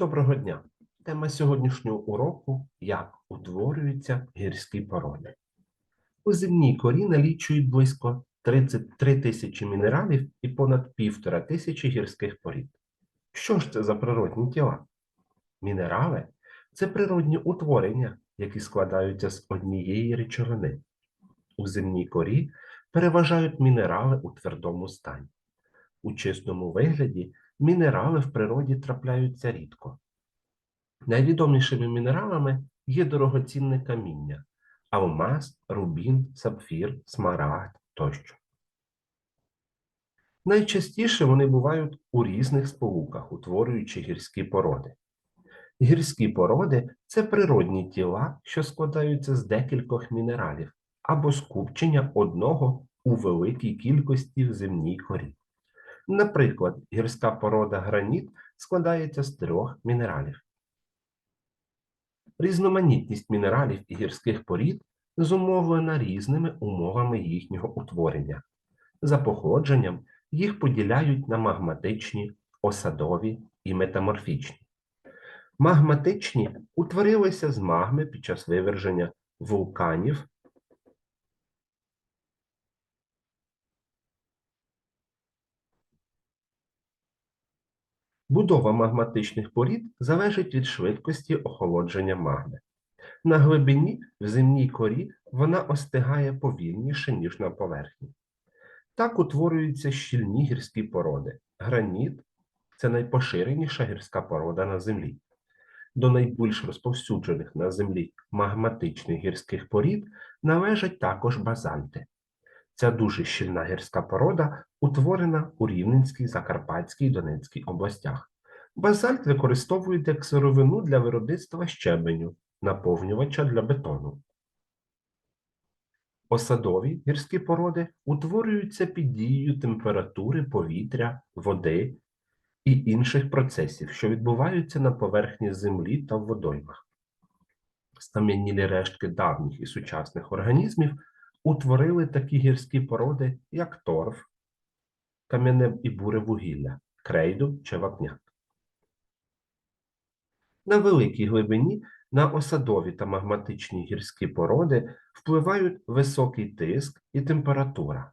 Доброго дня! Тема сьогоднішнього уроку як утворюються гірські породи. У земній корі налічують близько 33 тисячі мінералів і понад півтора тисячі гірських порід. Що ж це за природні тіла? Мінерали це природні утворення, які складаються з однієї речовини. У земній корі переважають мінерали у твердому стані. У чистому вигляді мінерали в природі трапляються рідко. Найвідомішими мінералами є дорогоцінне каміння алмаз, рубін, сапфір, смарагд тощо. Найчастіше вони бувають у різних сполуках, утворюючи гірські породи. Гірські породи це природні тіла, що складаються з декількох мінералів або скупчення одного у великій кількості в земній корі. Наприклад, гірська порода граніт складається з трьох мінералів. Різноманітність мінералів і гірських порід зумовлена різними умовами їхнього утворення. За походженням їх поділяють на магматичні, осадові і метаморфічні. Магматичні утворилися з магми під час виверження вулканів Будова магматичних порід залежить від швидкості охолодження магми. На глибині в земній корі вона остигає повільніше, ніж на поверхні. Так утворюються щільні гірські породи. Граніт це найпоширеніша гірська порода на землі. До найбільш розповсюджених на землі магматичних гірських порід належать також базальти. Ця дуже щільна гірська порода утворена у Рівненській, Закарпатській і Донецькій областях. Базальт використовують як сировину для виробництва щебеню, наповнювача для бетону. Осадові гірські породи утворюються під дією температури повітря, води і інших процесів, що відбуваються на поверхні землі та в водоймах. Стам'янілі рештки давніх і сучасних організмів утворили такі гірські породи, як торф, кам'яне і буре вугілля, крейду чи вапняк. На великій глибині на осадові та магматичні гірські породи впливають високий тиск і температура,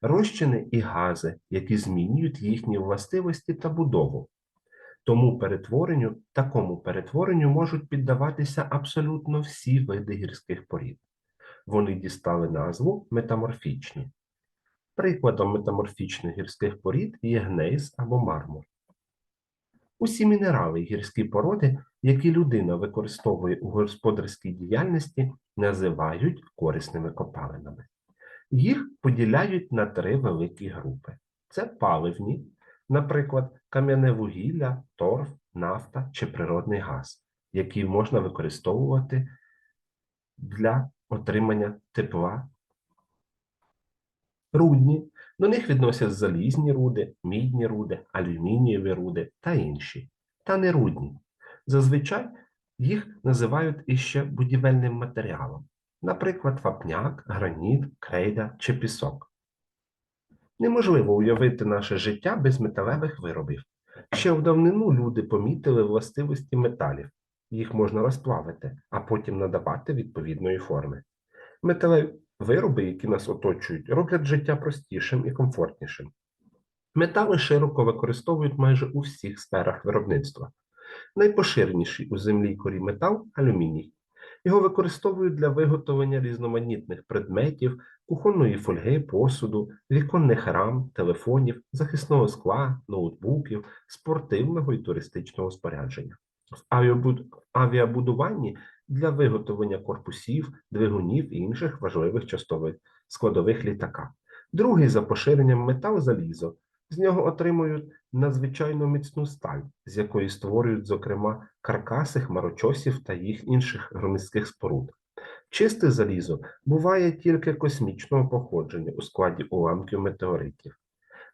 розчини і гази, які змінюють їхні властивості та будову. Тому перетворенню, такому перетворенню можуть піддаватися абсолютно всі види гірських порід вони дістали назву метаморфічні. Прикладом метаморфічних гірських порід є гнейс або мармур. Усі мінерали і гірські породи, які людина використовує у господарській діяльності, називають корисними копалинами. Їх поділяють на три великі групи: це паливні, наприклад, кам'яне вугілля, торф, нафта чи природний газ, які можна використовувати для отримання тепла. Рудні. До них відносять залізні руди, мідні руди, алюмінієві руди та інші. Та не рудні. Зазвичай їх називають іще будівельним матеріалом, наприклад, вапняк, граніт, крейда чи пісок. Неможливо уявити наше життя без металевих виробів. Ще в давнину люди помітили властивості металів, їх можна розплавити, а потім надавати відповідної форми. Металеві вироби, які нас оточують, роблять життя простішим і комфортнішим. Метали широко використовують майже у всіх сферах виробництва. Найпоширеніший у землі корі метал алюміній. Його використовують для виготовлення різноманітних предметів, кухонної фольги, посуду, віконних рам, телефонів, захисного скла, ноутбуків, спортивного і туристичного спорядження. В авіабудуванні для виготовлення корпусів, двигунів і інших важливих частових складових літака. Другий за поширенням метал залізо. З нього отримують надзвичайно міцну сталь, з якої створюють, зокрема, каркаси хмарочосів та їх інших громадських споруд. Чисте залізо буває тільки космічного походження у складі уламків метеоритів.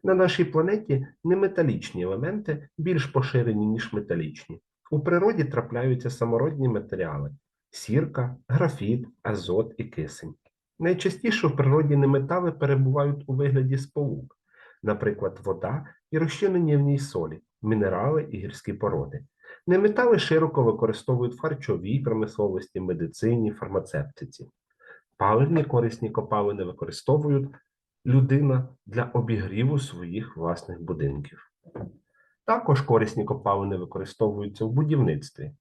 На нашій планеті неметалічні елементи більш поширені, ніж металічні. У природі трапляються самородні матеріали сірка, графіт, азот і кисень. Найчастіше в природі неметали перебувають у вигляді сполук, наприклад, вода і розчинені в ній солі, мінерали і гірські породи. Неметали широко використовують в харчовій промисловості, медицині, фармацевтиці. Паливні корисні копалини використовують людина для обігріву своїх власних будинків. Також корисні копалини використовуються в будівництві.